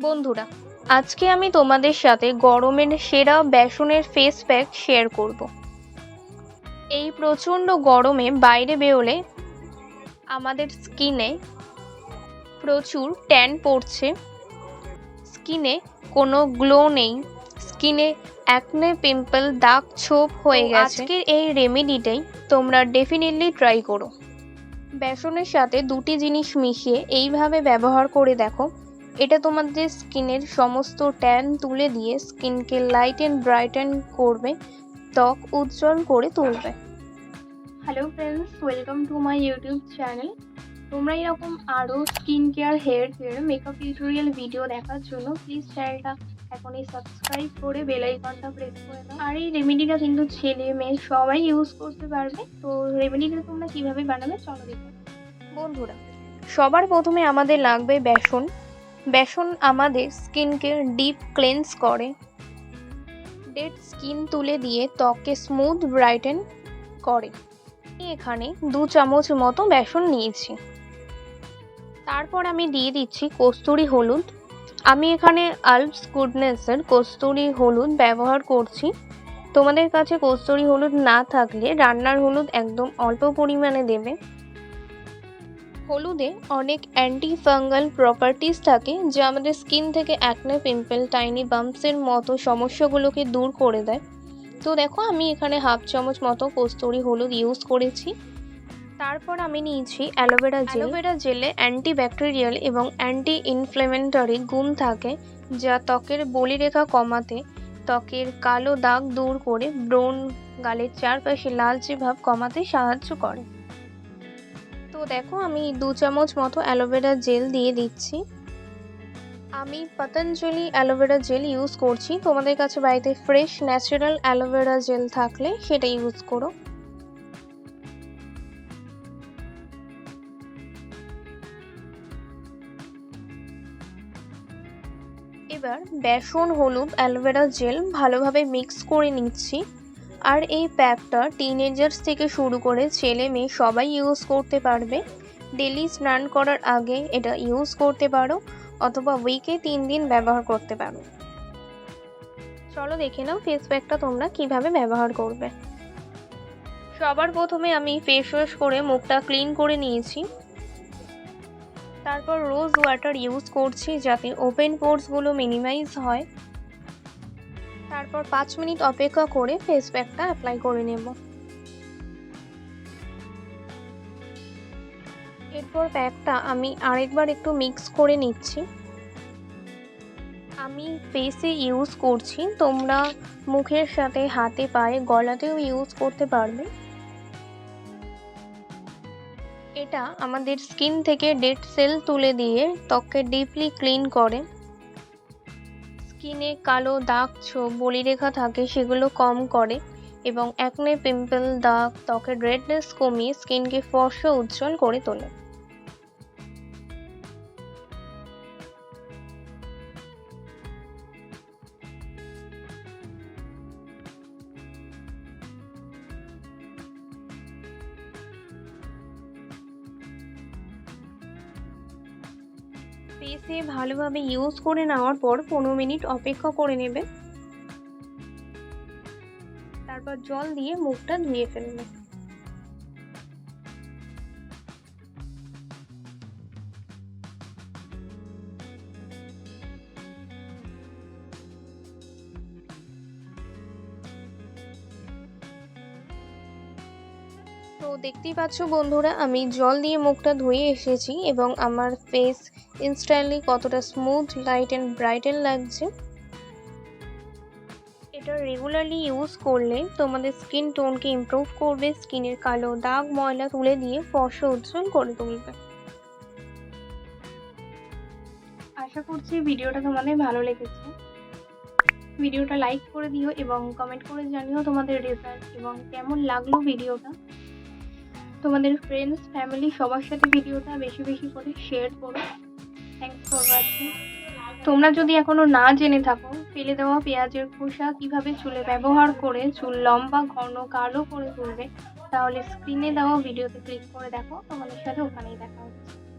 বন্ধুরা আজকে আমি তোমাদের সাথে গরমের সেরা বেসনের ফেস প্যাক শেয়ার করব। এই প্রচণ্ড গরমে বাইরে বেরোলে আমাদের স্কিনে প্রচুর ট্যান পড়ছে। স্কিনে কোনো গ্লো নেই। স্কিনে অ্যাকনে পিম্পল দাগ ছোপ হয়ে গেছে। আজকের এই রেমেডিটাই তোমরা ডেফিনেটলি ট্রাই করো। বেসনের সাথে দুটি জিনিস মিশিয়ে এইভাবে ব্যবহার করে দেখো। এটা তোমাদের স্কিনের সমস্ত ট্যান তুলে দিয়ে স্কিনকে লাইট অ্যান্ড ব্রাইটেন করবে ত্বক উজ্জ্বল করে তুলবে। Hello friends welcome to my YouTube channel তোমরা এরকম আরও skin care hair care makeup tutorial video দেখার জন্য প্লিজ চ্যানেলটা এখনই সাবস্ক্রাইব করে বেল আইকনটা প্রেস করে দাও। আর এই রেমেডিটা কিন্তু ছেলে মেয়ে সবাই ইউজ করতে পারবে। তো রেমেডিটা তোমরা কীভাবে বানাবে চলো দেখো। বন্ধুরা সবার প্রথমে আমাদের লাগবে বেসন। বেসন আমাদের স্কিনকে ডিপ ক্লেন্স করে। ডেড স্কিন তুলে দিয়ে ত্বককে স্মুথ ব্রাইটেন করে। এখানে দু চামচ মতো বেসন নিয়েছি। তারপর আমি দিয়ে দিচ্ছি কস্তুরি হলুদ। আমি এখানে আলপস গুডনেসের কস্তুরি হলুদ ব্যবহার করছি। তোমাদের কাছে কস্তুরি হলুদ না থাকলে রান্নার হলুদ একদম অল্প পরিমাণে দেবে। হলুদে অনেক অ্যান্টি ফাঙ্গাল প্রপার্টিস থাকে, যা আমাদের স্কিন থেকে অ্যাকনে পিম্পল টাইনি বাম্পসের মতো সমস্যাগুলোকে দূর করে দেয়। তো দেখো, আমি এখানে হাফ চামচ মতো কস্তুরি হলুদ ইউজ করেছি। তারপর আমি নিয়েছি aloe vera gel. Aloe vera জেলে অ্যান্টি ব্যাকটেরিয়াল এবং অ্যান্টি ইনফ্লেমেন্টারি গুণ থাকে, যা ত্বকের বলিরেখা কমাতে, ত্বকের কালো দাগ দূর করে, ব্রণ গালের চারপাশে লালচে ভাব কমাতে সাহায্য করে। দেখো, আমি দু চামচ মতো অ্যালোভেরা জেল দিয়ে দিচ্ছি। আমি পতঞ্জলি অ্যালোভেরা জেল ইউজ করছি। তোমাদের কাছে বাড়িতে ফ্রেশ, ন্যাচারাল অ্যালোভেরা জেল থাকলে সেটা ইউজ করো। এবার বেসন, হলুদ, অ্যালোভেরা জেল ভালোভাবে মিক্স করে নিচ্ছি। আর এই প্যাকটা টিনেজার্স থেকে শুরু করে ছেলে মেয়ে সবাই ইউজ করতে পারবে। ডেলি স্নান করার আগে এটা ইউজ করতে পারো, অথবা উইকে তিন দিন ব্যবহার করতে পারো। চলো দেখে নাও ফেস প্যাকটা তোমরা কীভাবে ব্যবহার করবে। সবার প্রথমে আমি ফেস ওয়াশ করে মুখটা ক্লিন করে নিয়েছি। তারপর রোজ ওয়াটার ইউজ করছি যাতে ওপেন পোর্সগুলো মিনিমাইজ হয়। তারপর পাঁচ মিনিট অপেক্ষা করে ফেস প্যাকটা অ্যাপ্লাই করে নেব। এরপর প্যাকটা আমি আরেকবার একটু মিক্স করে নিচ্ছি। আমি ফেসে ইউজ করছি, তোমরা মুখের সাথে, হাতে, পায়ে, গলাতেও ইউজ করতে পারবে। এটা আমাদের স্কিন থেকে ডেড সেল তুলে দিয়ে ত্বককে ডিপলি ক্লিন করে। স্কিনে কালো দাগ ছোপ বলিরেখা থাকে, সেগুলো কম করে এবং একনে পিম্পল দাগ, ত্বকের রেডনেস কমিয়ে স্কিনকে ফর্সা উজ্জ্বল করে তোলে। ফেসে ভালোভাবে ইউজ করে নেওয়ার পর পনেরো মিনিট অপেক্ষা করে নেবে। তারপর জল দিয়ে মুখটা ধুয়ে ফেলবে। তো দেখতেই পাচ্ছ বন্ধুরা, আমি জল দিয়ে মুখটা ধুয়ে এসেছি এবং আমার ফেস ইনস্ট্যান্টলি কতটা স্মুথ লাইট অ্যান্ড ব্রাইটেন লাগছে। এটা রেগুলারলি ইউজ করলে তোমাদের স্কিন টোনকে ইমপ্রুভ করবে স্কিনের কালো দাগ, ময়লা তুলে দিয়ে ফর্সা উজ্জ্বল করে তুলবে। আশা করছি ভিডিওটা তোমাদের ভালো লেগেছে। ভিডিওটা লাইক করে দিও এবং কমেন্ট করে জানিও তোমাদের রেজাল্ট এবং কেমন লাগল ভিডিওটা। তোমাদের ফ্রেন্ডস ফ্যামিলি সবার সাথে ভিডিওটা বেশি বেশি করে শেয়ার করো। থ্যাংকস ফর ওয়াচিং তোমরা যদি এখনও না জেনে থাকো, ফেলে দেওয়া পেঁয়াজের খোসা কীভাবে চুলে ব্যবহার করে চুল লম্বা, ঘন, কালো করে তুলবে, তাহলে স্ক্রিনে দেওয়া ভিডিওতে ক্লিক করে দেখো, তোমাদের সাথে ওখানেই দেখা হচ্ছে।